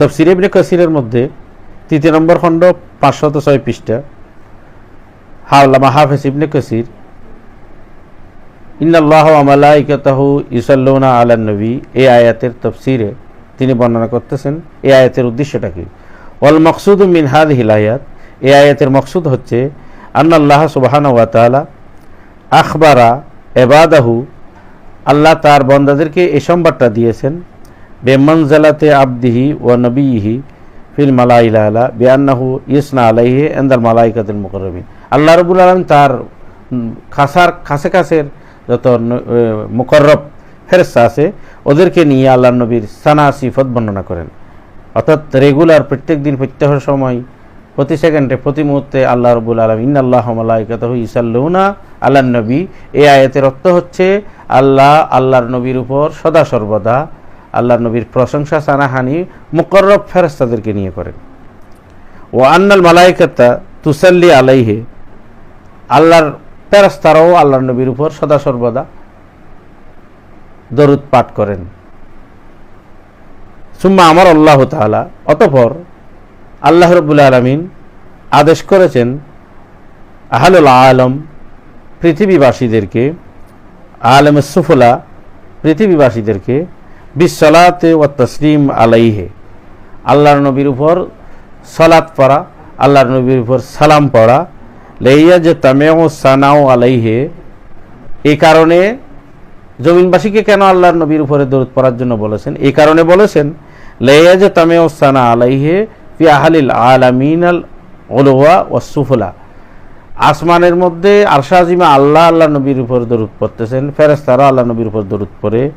তফসির ইবনে কাসিরের মধ্যে তৃতীয় নম্বর খণ্ড পাঁচশত ছয় পৃষ্ঠা, হাওলামা হাফেজ ইবনে কাসির, ইন্নাল্লাহ আমালাইকাতাহু ইসাল্লুনা আলান নবী, এই আয়াতের তফসিরে তিনি বর্ণনা করতেছেন, এই আয়াতের উদ্দেশ্যটা কি? ওয়াল মকসুদ মিন হাদিহিল আয়াত, এই আয়াতের মকসুদ হচ্ছে আন্নাল্লাহ সুবহানাহু ওয়া তাআলা আখবারা এবাদাহু আল্লাহ তার বন্দাদেরকে এই সংবাদটা দিয়েছেন বেমনজালাতে আবদিহি ও নবীহি ফিল মালাইলা আলা বিআন্নাহু ইসনা আলাইহি এন্দাল মালাইকাতুল মুকররমিন আল্লাহ রাব্বুল আলামিন তার খাসার কাছে কাছের যত এ, মুকররব ফেরেশতা আছে ওদেরকে নিয়ে আল্লাহ নবীর সানা সিফত বর্ণনা করেন। অর্থাৎ রেগুলার প্রত্যেক দিন প্রত্যহ সময় প্রতি সেকেন্ডে প্রতি মুহূর্তে আল্লাহ রবুল আলম ইন আল্লাহ মালাইকাতহু ইসাল্লুনা আল্লাহ নবী। এই আয়াতের অর্থ হচ্ছে আল্লাহ আল্লাহর নবীর উপর সদা সর্বদা আল্লাহর নবীর প্রশংসা, সানাহানি মুকর্রব ফেরস্তাদেরকে নিয়ে করেন। ও আন্নাল মালাইকাতা তুসাল্লি আলাইহে, আল্লাহর ফেরস্তারাও আল্লাহর নবীর উপর সদা সর্বদা দরুদ পাঠ করেন। সুম্মা আমার আল্লাহ তাআলা, অতঃপর আল্লাহ রবুল্লা আলমিন আদেশ করেছেন, আহলুল আলম পৃথিবীবাসীদেরকে আলম সুফলা পৃথিবীবাসীদেরকে বিশ্বলাতে ও তসলিম আলাইহে। আল্লাহর নবীর উপর সলাৎ পড়া, আল্লাহর নবীর উপর সালাম পড়া। লেইয়া যে তামেও সানাও আলাইহে। এই কারণে জমিনবাসীকে কেন আল্লাহর নবীর উপরে দরুদ পড়ার জন্য বলেছেন? এই কারণে বলেছেন লেয়া যে তামেও সানা আলাইহে ফি আহালিল আলামিন আল ওলোয়া ও সুফলা। আসমানের মধ্যে আরশা আল্লাহ আল্লাহ নবীর উপর দরুদ পড়তেছেন ফেরেস্তারা আল্লাহ নবীর উপর দরুদ পড়ে।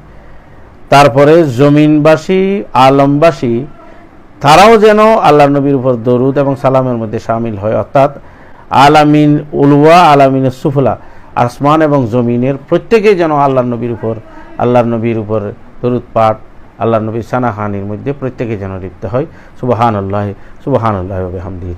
তারপরে জমিনবাসী, আলমবাসী, তারাও যেন আল্লাহ নবীর উপর দরুদ এবং সালামের মধ্যে সামিল হয়। অর্থাৎ আলামিন উলওয়া আলামিনের সুফলা, আসমান এবং জমিনের প্রত্যেকেই যেন আল্লাহ নবীর উপর আল্লাহ নবীর উপর দরুদ পাঠ আল্লাহ নবীর সানাহানির মধ্যে প্রত্যেকে যেন লিপ্ত হয়। সুবাহান আল্লাহ সুবাহান আল্লাহ হামদি